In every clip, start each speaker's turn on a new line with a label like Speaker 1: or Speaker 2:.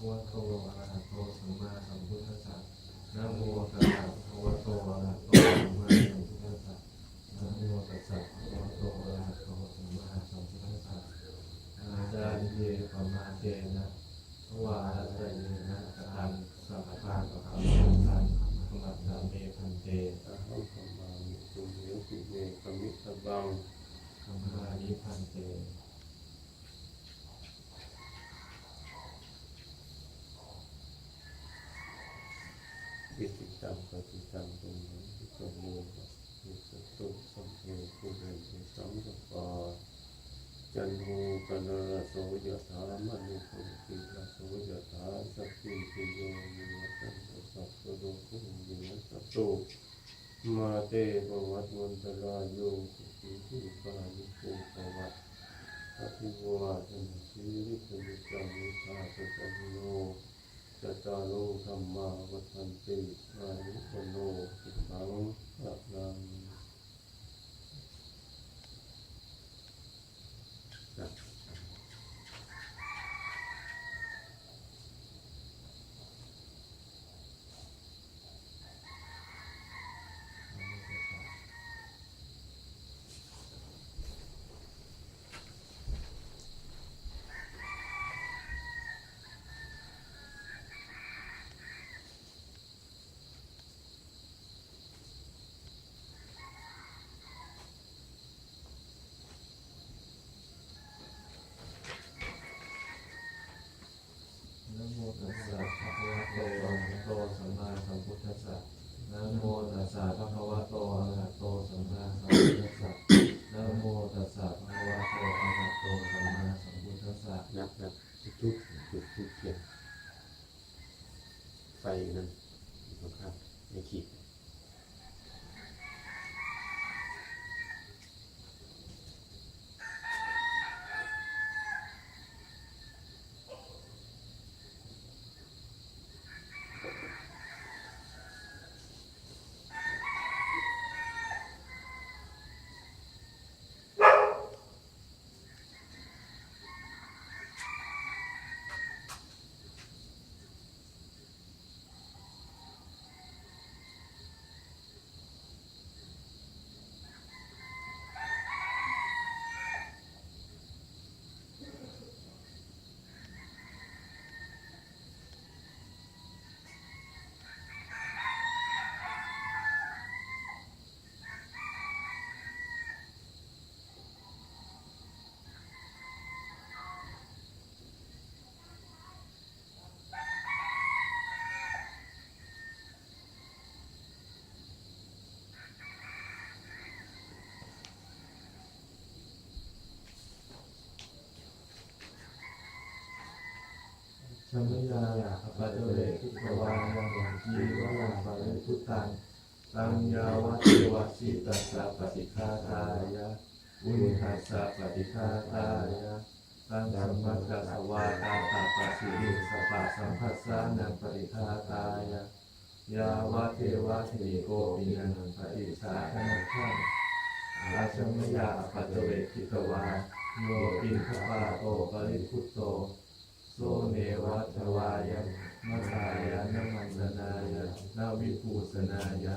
Speaker 1: คะวะโตอะระหะโตสัมมาสัมพุทธัสสะนะโมตัสสะภะคะวะโตอะระหะโตสัมมาสัมพุทธัสสะนะโมตัสสะภะคะวะโตอะระหะโตสัมมาสัมพุทธัสสะอาจารย์เยปมาเตนะวารัตเยนะกตังสัพพะกะคัมตังขมัตตะเมพันเต
Speaker 2: อะหังสัมมาสุเมติเมกมิตบัง
Speaker 1: ธัมมานิพันเต
Speaker 2: อิติตังปฏิตังตุมหังอิตโมภะอิสตุสัมเภปุเรนติสังสปาจันโทปนรสโสยถามณิโสติระโสยถาสัพพิติโยวิวัตตันตสัพพโลกวิวัตตุมาเตภวัตวันตรายโยสุขีทีกายุโกภวัตอภิวาทนาสีริสนิจังวิชาสจันโน จตาโลธรรมาวัฏันติอายุวโนสุขังพลัง
Speaker 1: นะโชัมมยายาปัตเวทิภวายังจีวะยังปะริพุตังตังยาวะเทวะสิตัสสะปฏิฆาตายะอุญหัสสะปฏิฆาตายะตังสัมมัคคะสวาตาตาปัสสิริสปะสัมภัสสานังปฏิฆาตายะยาวะเทวะเทโกปินังปฏิสาธนาคังอาชมยาอปัตเวทิภวาโยปินทปาโตปริพุตโต สเนวัตวายะมะทายะนมันสนายะนาวิภูสนายะ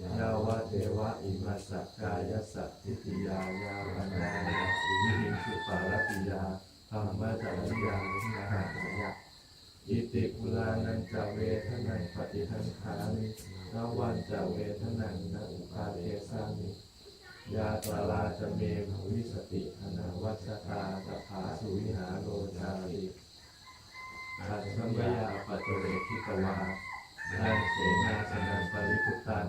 Speaker 1: ยาวะเทวะอิมัสสกายะสัตติติยายาวันายะวิหิงสุปารติยาธรรมะจริยาวิหายะอิติปุรานันจเวทนังปฏิทังขามินาวันจเวทนังนะอุปาเทสามิยาตราจะเมภวิสติอนาวัชกาตถาสุวิหารโลจาริ อาชัมยาปัจเจเวทิตวานันเสนาสนันปริพุตัน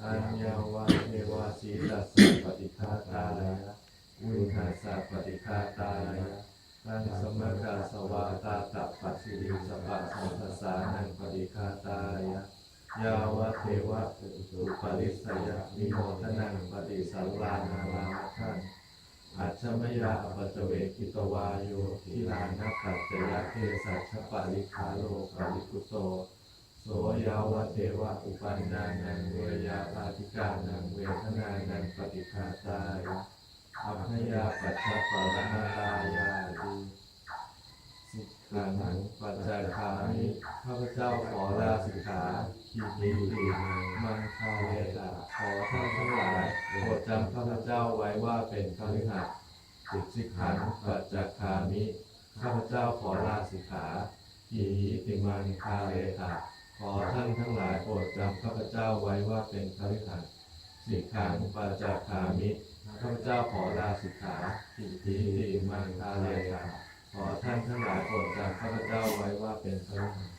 Speaker 1: อัญญาวาเทวาสีตัสปฏิฆาตายะวุญหัสะปฏิฆาตายะตังสมกาสวาตาตะปัสสิริสปะสัมภสานังปฏิฆาตายะยาวะเทวะสุปริสยะนิโมทนังปฏิสัลลานาลามทัง อัจฉมยาปัจเวกิตวายโยทิลานักัจจยะเทสัชปาริคาโลปาริกุโตโสยาวะเทวะอุปันนานังเวยาปาติกานังเวทนานังปฏิฆาตายอัพยาปัจจปรมาลายาดีสิกขขังปัจจาคามิข้าพเจ้าขอลาสิกขา ทีทีมังคาเลกะขอท่านทั้งหลายโปรดจำข้าพเจ้าไว้ว่าเป็นคฤหัสถ์สิกสิกขังปัจจาคามิข้าพเจ้าขอลาสิกขาทีติมังคาเลกะขอท่านทั้งหลายโปรดจำข้าพเจ้าไว้ว่าเป็นคฤหัสถ์สิกขังปัจจาคามิข้าพเจ้าขอลาสิกขาทีทีติมังคาเลกะขอท่านทั้งหลายโปรดจำข้าพเจ้าไว้ว่าเป็นพระสิ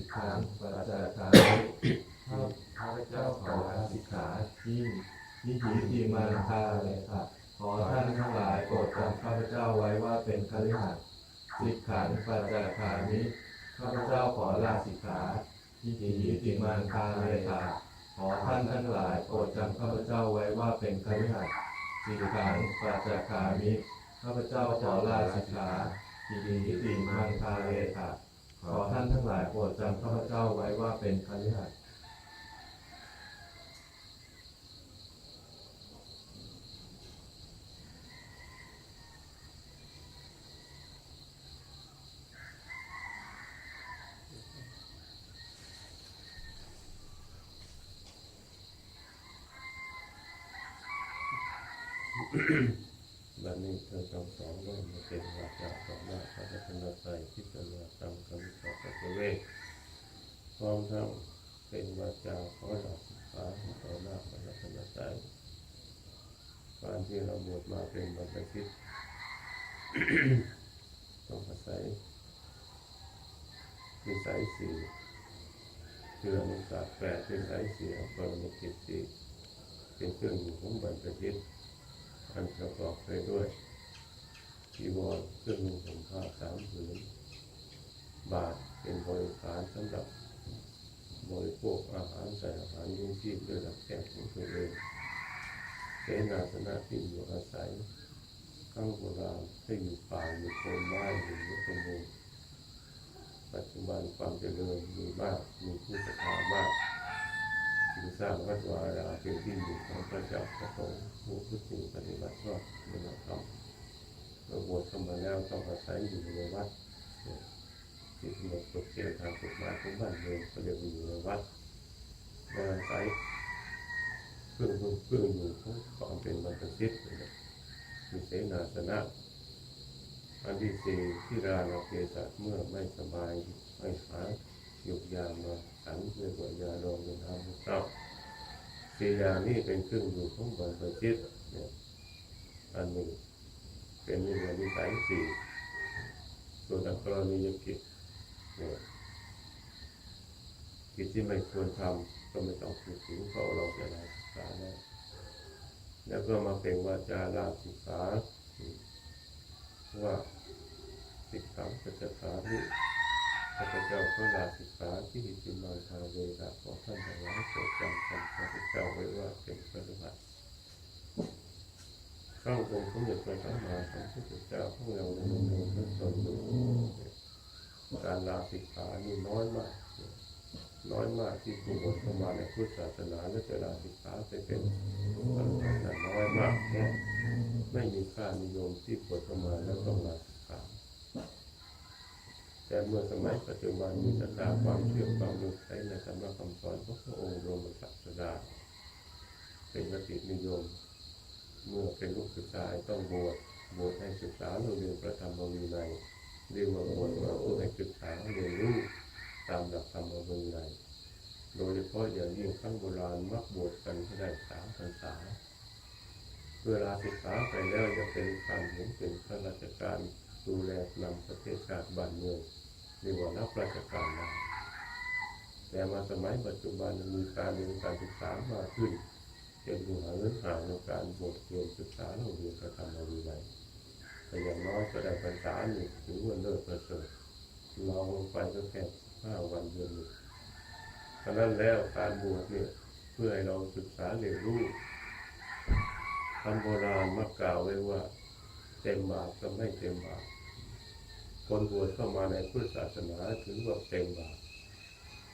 Speaker 1: กขังปัจจาคามิข้าพเจ้าขอลาสิกขาที่นิหิติมาคาเลยค่ะ ขอท่านทั้งหลายโปรดจำข้าพเจ้าไว้ว่าเป็นคฤหัสถ์สิกขังปัจจาคามิข้าพเจ้าขอลาสิกขาที่หิติมาคาเลยค่ะขอท่านทั้งหลายโปรดจำข้าพเจ้าไว้ว่าเป็นคฤหัสถ์สิกขังปัจจาคามิข้าพเจ้าขอลาสิกขาที่หิติมาคาเลยค่ะ ขอท่านทั้งหลายโปรดจำข้าพเจ้าไว้ว่าเป็นคฤหัสถ์
Speaker 2: บัดนี้เธอทั้งสองได้มาเป็นวาจาต่อหน้าพระรัตนตรัยพิจารณาตามคำสอนพระเวท พร้อมทั้งเป็นวาจาขอหลักษาต่อหน้าพระธรัตนตรัยการที่เราบวชมาเป็นบรรพชิตต้องอาศัยนิสัยสี่คืออนุสาสแปดนิสัยสี่อภรณกิจสี่เป็นเครื่องอยู่ของบรรพชิตอันประกอบไปด้วยจีวรเครื่องนุ่งห่มผ้าสามผืนบาทเป็นบริการสำหรับ บริโภคอาหารใส่อาหารยิ่งชีพด้วยหลักแก่ของตัวเองเสนาสนะที่อยู่อาศัยข้างโบราณให้อยู่ป่าอยู่โคนไม้อยู่ในตำบลปัจจุบันความเจริญมีมากมีผู้ศรัทธามากจึงสร้างวัดวาอารามเป็นที่อยู่ของพระเจ้าพระสงฆ์ผู้พุทธปฏิบัติชอบในธรรมเราบวชเข้ามาแล้วต้องอาศัยอยู่ในวัด เนี่ยที่กำหนดกฎเกณฑ์ทางกฎหมายของบ้านเมืองก็เรียกว่าอยู่ในวัดและอาศัยเครื่องมือเครื่องอยู่ของความเป็นบรรพชิตนะครับมีเสนาสนะอันที่สี่ที่ราลเกศเมื่อไม่สบายไม่หาหยุกยามาฉันเรียกว่ายาดองเป็นอาวุธเจ้าสี่ยานี้เป็นเครื่องอยู่ของบรรพชิตเนี่ยอันหนึ่งเป็นนิสัยนิสัยสี่ส่วนอักรณียกิจ กิจที่ไม่ควรทำก็ไม่ต้องพูดถึงเพราะเราจะได้ศึกษาแล้วแล้วก็มาเป็นวาจาลาศึกษาว่าสิกขาปัจจขานิข้าพเจ้าก็ลาศึกษาที่หิติมาทาเวระขอท่านทั้งหลายโปรดจำคำข้าพเจ้าไว้ว่าเป็นปฏิบัติข้างองค์สมเด็จพระสัมมาสัมพุทธเจ้าของเราในเมืองพระสนอยู่ การลาศึกษานี่น้อยมาก น้อยมากที่ผู้บวชเข้ามาในพุทธศาสนาและจะลาศึกษาไปเป็นปฏิบัตินั้นน้อยมากเพราะไม่มีค่านิยมที่บวชเข้ามาแล้วต้องลาศึกษาแต่เมื่อสมัยปัจจุบันมีศรัทธาความเชื่อความรู้ใช้ในธรรมะคำสอนของพระองค์รวมศาสดาเป็นกตินิยม เมื่อเป็นลูกศึกษาต้องบวชบวชให้ศึกษาเราเรียนพระธรรมวินัย เรียกว่าบวชมาเพื่อให้ศึกษาเรียนรู้ตามหลักธรรมวินัยโดยเฉพาะอย่างยิ่งขั้งโบราณมักบวชกันให้ได้สามพรรษาเวลาศึกษาไปแล้วจะเป็นการเห็นเป็นข้าราชการดูแลนำประเทศชาติบ้านเมืองเรียกว่ารับราชการได้แต่มาสมัยปัจจุบันมีการเรียนการศึกษามากขึ้นจนดูหาเรื่องห่าในการบวชเรียนศึกษาเราเรียนกระทำเราวินัย แต่อย่างน้อยก็ได้พรรษาหนึ่งถือว่าเลิศประเสริฐลองลงไปก็แค่ห้าวันเดือนหนึ่งฉะนั้นแล้วการบวชเนี่ยเพื่อให้เราศึกษาเรียนรู้คำโบราณมักกล่าวไว้ว่า เต็มบาทก็ไม่เต็มบาทคนบวชเข้ามาในพุทธศาสนาถือว่าเต็มบาท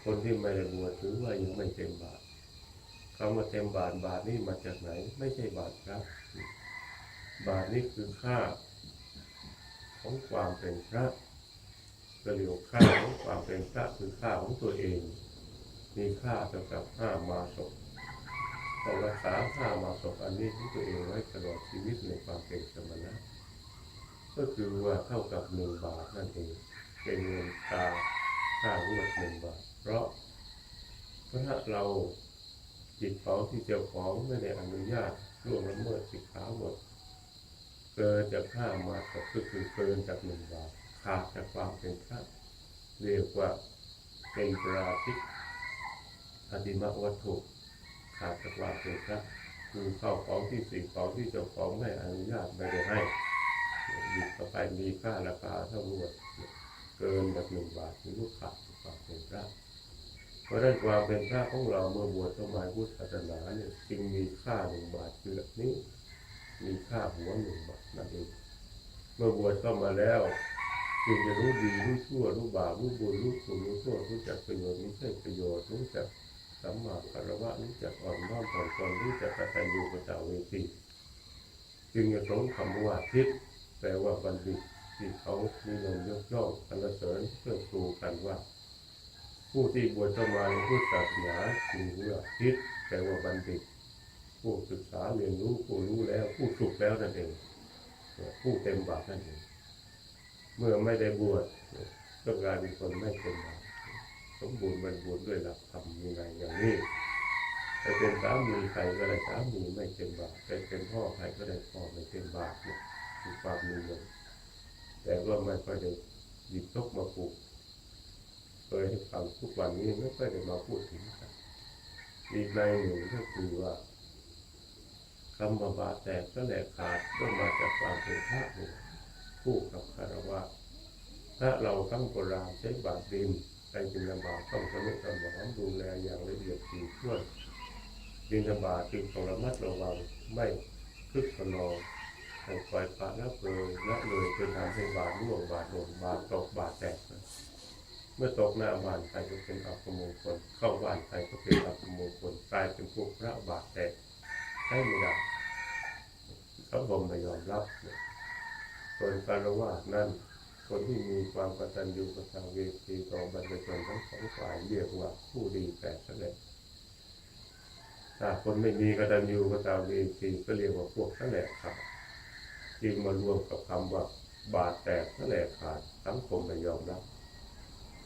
Speaker 2: คนที่ไม่ได้บวชถือว่ายังไม่เต็มบาทคำว่าเต็มบาทบาทนี่มาจากไหน ไม่ใช่บาทครับ บาทนี่คือค่า ของความเป็นพระก็เรียกว่าค่าของความเป็นพระคือค่าของตัวเอง มีค่าเท่ากับห้ามาศพต้องรักษาห้ามาศพอันนี้ของตัวเองไว้ตลอดชีวิตในความเป็นสมณะก็คือว่าเท่ากับหนึ่งบาทนั่นเองเป็นเงินตาค่าวดหนึ่งบาท เพราะพระเราจิตเขาที่เจ้าของไม่ได้อนุญาตล่วงละเมิดสิกขาบท เกินจากห้ามาศก็คือเกินจากหนึ่งบาทขาดจากความเป็นพระเรียกว่าเป็นปราชิกอดิมวัตถุขาดจากความเป็นพระคือเข้าของที่สิ่งของที่เจ้าของไม่อนุญาตไม่ได้ให้หยิบเข้าไปมีค่าราคาเท่าไหรวดเกินจากหนึ่งบาทหรือว่าขาดจากความเป็นพระเพราะฉะนั้นความเป็นพระของเราเมื่อบวชเข้ามาพุทธศาสนาเนี่ยจึงมีค่าหนึ่งบาทคือแบบนี้ มีค่าหัวหนึ่งบาทนั่นเองเมื่อบวชเข้ามาแล้วจึงจะรู้ดีรู้ชั่วรู้บาปรู้บุญรู้คุณรู้โทษรู้จักประโยชน์รู้ใช่ประโยชน์รู้จักสัมมาคารวะรู้จักอ่อนน้อมถ่อมตนรู้จักกตัญญูกตเวทีจึงจะสมคำว่าทิศแปลว่าบัณฑิตที่เขานิยมยกย่องสรรเสริญเพื่อครูกันว่า ผู้ที่บวชเข้ามาในพุทธศาสนาจึงเรียกทิศแปลว่าบัณฑิต ผู้ศึกษาเรียนรู้ผู้รู้แล้วผู้สุขแล้วนั่นเองผู้เต็มบาทนั่นเองเมื่อไม่ได้บวชก็กลายเป็นคนไม่เต็มบาทสมบูรณ์บริบูรณ์ด้วยหลักธรรมยังไงอย่างนี้ไปเป็นสามีใครก็ได้สามีไม่เต็มบาทไปเป็นพ่อใครก็ได้พ่อไม่เต็มบาทเนี่ยคือความนิยแต่ว่าไม่ค่อยได้หยิบยกมาปลูกเคยให้ฟังทุกวันนี้ไม่ค่อยได้มาพูดถึงกันอีกในหนึ่งก็คือว่าำว่าบาแตกก็แหลกขาดก็มาจากความเป็นพระนี่คู่กับคารวะถ้าเราตั้งโบราณใช้บาดดินไปบินบาตต้องสนุกสนานดูแลอย่างละเอียดถี่ถ้วนบินบาตจึงต้องระมัดระวังไม่คึกขนองให้ปล่อยปละละเลยละเลยจนทำให้บาดร่วงบาดหล่นบาดตกบาดแตกเมื่อตกหน้าบ้านใครก็เป็นอัปมงคลเข้าบ้านใครก็เป็นอัปมงคลกลายเป็นพวกพระบาดแตก ใช่ไม่ได้สังคมไม่ยอมรับเนี่ยส่วนการละว่าสนั้นคนที่มีความกตัญญูกตเวทีต่อบรรพชนทั้งสองฝ่ายเรียกว่าผู้ดีแปดแสดงถ้าคนไม่มีกตัญญูกตเวทีก็เรียกว่าพวกแสลกขาดจึงมารวมกับคำว่าบาดแตกแสลกขาดสังคมไม่ยอมรับ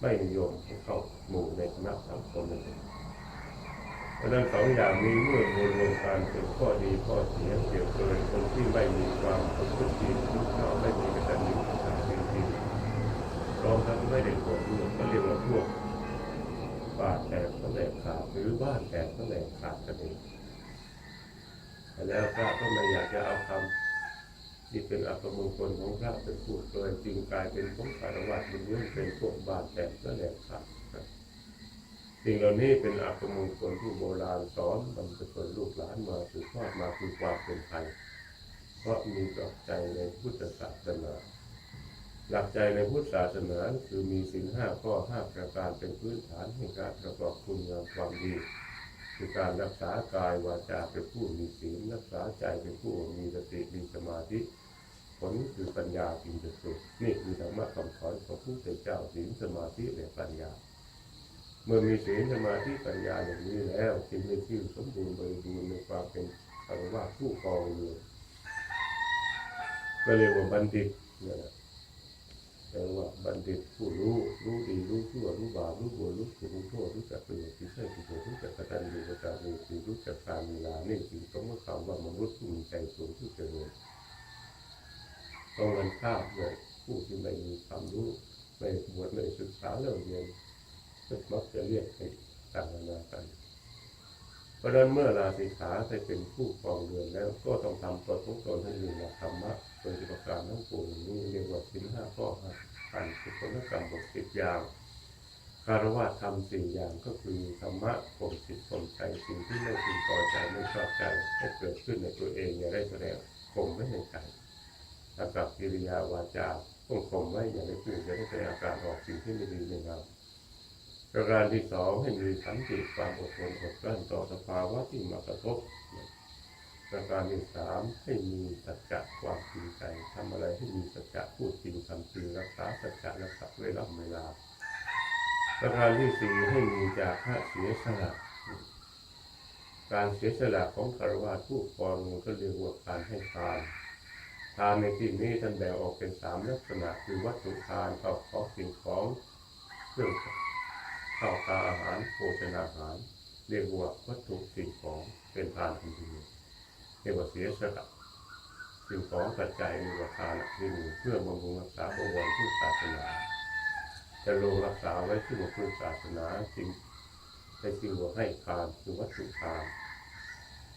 Speaker 2: ไม่นิยมให้เข้าหมู่ในคณะสังคมนั่นเองะฉะนั้นสองอย่างนี้เมื่อรวมรวมกันเป็นข้อดีข้อเสียเปรียบเทียบคนที่ไม่มีความประพฤติดีทุกข้าไม่มีกตัญญูกตเวทีพร้อมทั้งไม่ได้บวชด้วยก็เรียกว่าพวกบาดแตกแสลกขาดหรือบ้านแตกแสลกขาดกันเองแล้วพระก็ไม่อยากจะเอาคำที่เป็นอัปมงคลของพระเป็นพูดเลยจึงกลายเป็นของคารวะเป็นเรื่องเป็นพวกบาดแตกแสลกขาด สิ่งเหล่านี้เป็นอัปมงคลที่โบราณสอนบรรพชนลูกหลานมาสืบทอดมาคือความเป็นไทย เพราะมีหลักใจในพุทธศาสนา หลักใจในพุทธศาสนาคือมีสิ่งห้าข้อห้าประการเป็นพื้นฐานให้การประกอบคุณงามความดีคือการรักษากายวาจาเป็นผู้มีศีลรักษาใจเป็นผู้มีสติมีสมาธิผลคือปัญญาจึงจะสุดนี่คือธรรมะคำสอนของพระพุทธเจ้าศีลสมาธิและปัญญา เมื่อมีศีลสมาธิปัญญาอย่างนี้แล้วจึงได้ชื่อสมบูรณ์บริบูรณ์ในความเป็นคารวะผู้ครองเรือนก็เรียกว่าบัณฑิตนะแปลว่าบัณฑิตผู้รู้รู้ดีรู้ชั่วรู้บาปรู้บุญรู้คุณรู้โทษรู้จักประโยชน์ที่ใช่ประโยชน์รู้จักกตัญญูกตเวทีรู้จักการเวลานี่คือคำว่าคำว่ามนุษย์ผู้มีใจสูงที่เจริญตรงกันข้ามเลยผู้ที่ไม่มีความรู้ไม่บวชไม่ศึกษาเรื่องเรียน มักจะเรียกให้ต่างนากัน เพราะนั้นเมื่อลาสิกขาไปเป็นผู้ครองเรือนแล้วก็ต้องทำตนของตนให้มีหลักธรรมะโดยประการทั้งปวงนี้เรียกว่าสินห้าข้อห้าอันคือคนกรรมบทสิบอย่างคารวะทำสี่อย่างก็คือธรรมะข่มจิตข่มใจสิ่งที่ไม่พึงพอใจไม่ชอบใจให้เกิดขึ้นในตัวเองอย่าได้แสดงข่มไว้ในใจแล้วกับกิริยาวาจาต้องข่มไว้อย่าได้พูดอย่าได้แสดงอาการออกสิ่งที่ไม่ดีไม่งาม ประการที่สองให้มีสันติความอดทนอดกลั้นต่อสภาวะที่มากระทบ ประการที่สามให้มีสัจจะความจริงใจทำอะไรให้มีสัจจะพูดจริงทำจริงรักษาสัจจะรักษาเวลาเวลา ประการที่สี่ให้มีจาคะเสียสละการเสียสละของคารวะผู้ครองก็เรียกว่าการให้ทานทานในที่นี้ท่านแบ่งออกเป็นสามลักษณะคือวัตถุทานข้าวของสิ่งของเครื่อง ข้าวปลาอาหารโภชนาอาหาร เรียกว่าวัตถุสิ่งของเป็นทานทันทีเรียกว่าเสียสละสิ่งของปัจจัยเรียกว่าทานที่หนึ่งเพื่อบำรุงรักษาบวรผู้ศาสนาจะลงรักษาไว้ที่บพุทธศาสนาจริงในสิ่งว่าให้ทานคือวัตถุทาน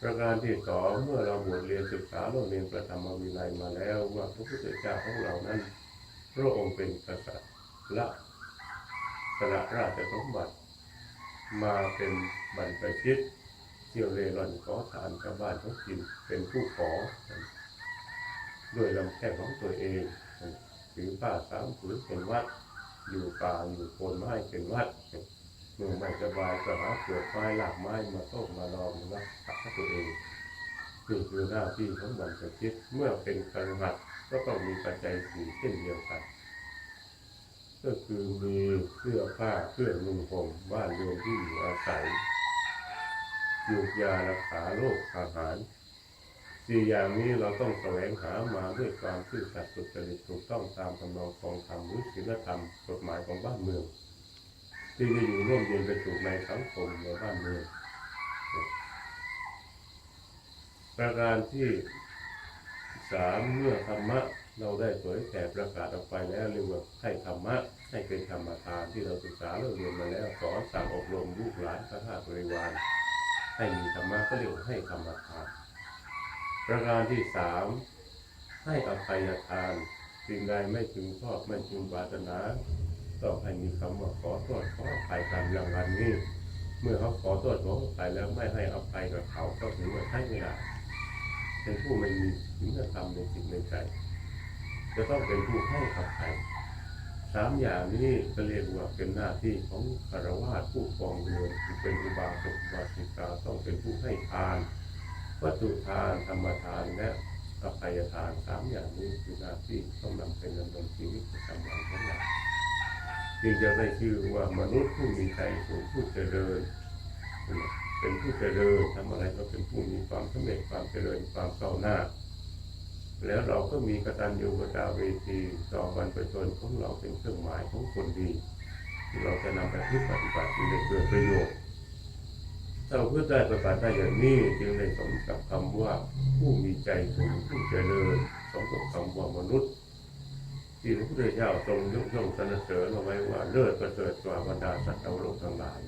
Speaker 2: ประการที่สองเมื่อเราบวชเรียนศึกษาเราเรียนประธรรมวินัยมาแล้วว่าพระพุทธเจ้าของเรานั้นพระองค์เป็นกษัตริย์ละ สละราชสมบัติ มาเป็นบรรพชิตเที่ยวเร่ร่อนขอทานชาวบ้านเขากินเป็นผู้ขอด้วยลำแข้งของตัวเองถือผ้าสามผืนเป็นวัด อยู่ป่าอยู่โคนไม้เป็นวัดเมื่อไม่สบายก็หาเกิดไม้หลากไม้มาต้มมาลองรักตัวเองนี่คือหน้าที่ของบรรพชิตเมื่อเป็นคารหัดก็ต้องมีปัจจัยสี่เช่นเดียวกัน ก็คือมีเสื้อผ้าเครื่องนุ่งห่มบ้านเรือนที่อยู่อาศัยยูกยารักษาโรคอาหารสี่อย่างนี้เราต้องแสวงหามาด้วยความซื่อสัตย์สุจริตถูกต้องตามคำนองคองธรรมหรือศีลธรรมกฎหมายของบ้านเมือง ที่จะอยู่ร่วมเย็นเป็นสุขในสังคมในบ้านเมืองประการที่สามเมื่อธรรมะ เราได้เผยแผ่ประกาศออกไปแล้วเรียกว่าให้ธรรมะให้เป็นธรรมทานที่เราศึกษาเราเรียนมาแล้วสอนสั่งอบรมลูกหลานพระธาตุบริวารให้มีธรรมะก็เรียกให้ธรรมทาน ประการที่สามให้อภัยทานสิ่งใดไม่ถึงชอบไม่ถึงปรารถนาต้องให้มีคำว่าขอโทษขออภัยกันอย่างวันนี้ เมื่อเขาขอโทษขออภัยแล้วไม่ให้อภัยกับเขาก็ถือว่าใช่ไม่ได้เป็นผู้ไม่มีศีลธรรมในจิตในใจ จะต้องเป็นผู้ให้อภัยสามอย่างนี้ก็เรียกว่าเป็นหน้าที่ของคารวะผู้ครองเรือนเป็นอุบาสกอุบาสิกาต้องเป็นผู้ให้ทาน วัตถุทานธรรมทานและอภัยทานสามอย่างนี้คือหน้าที่ต้องนำเป็นดำเนินชีวิตประจำวันของเราจึงจะได้ชื่อว่ามนุษย์ผู้มีใจสูงผู้เจริญเป็นผู้เจริญทำอะไรก็เป็นผู้มีความสำเร็จความเจริญความก้าวหน้า แล้วเราก็มีกตัญญูกตเวทีต่อบรรพชนของเราเป็นเครื่องหมายของคนดี ที่เราจะนำไปปฏิบัติที่ได้เกิดประโยชน์ถ้าเราเพื่อได้ประกาศได้อย่างนี้จึงได้สมกับคำว่าผู้มีใจสูงผู้เจริญสมกับคำว่ามนุษย์ ที่พระพุทธเจ้าทรงยกย่องสรรเสริญเอาไว้ว่าเลิศประเสริฐกว่าบรรดาสัตว์โลกทั้งหลาย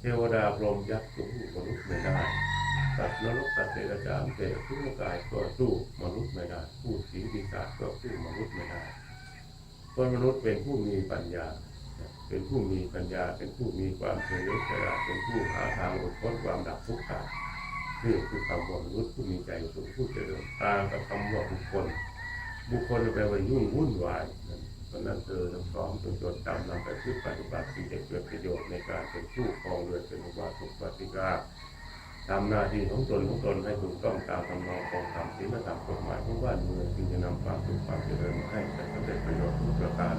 Speaker 2: เทวดาพรหมยักษ์สู้มนุษย์ไม่ได้ สัตว์นรกสัตว์เดรัจฉานเตะผู้กายก็สู้มนุษย์ไม่ได้ ผู้สีปีศาจก็สู้มนุษย์ไม่ได้คนมนุษย์เป็นผู้มีปัญญา เป็นผู้มีปัญญา เป็นผู้มีความเฉลียวฉลาดเป็นผู้หาทางหลุดพ้นความดับทุกข์ได้นี่คือคำว่ามนุษย์ผู้มีใจสูงผู้เจริญตามกับคำว่าบุคคล บุคคลแปลว่ายุ่งวุ่นวายนั่นเพราะนั้นเธอทั้งสองจงจดจำนำไปพึ่งปฏิบัติสิ่งจะเกิดประโยชน์ในการเป็นผู้ครองเรือนเป็นอุบาสกปฏิกา ทำหน้าที่ของตนของตนให้ถูกต้องตามร่ำนองของธรรมศีลธรรมกฎหมายของบ้านเมืองจึงจะนำความสุขความเจริญมาให้แต่สำเร็จประโยชน์ทุกประการ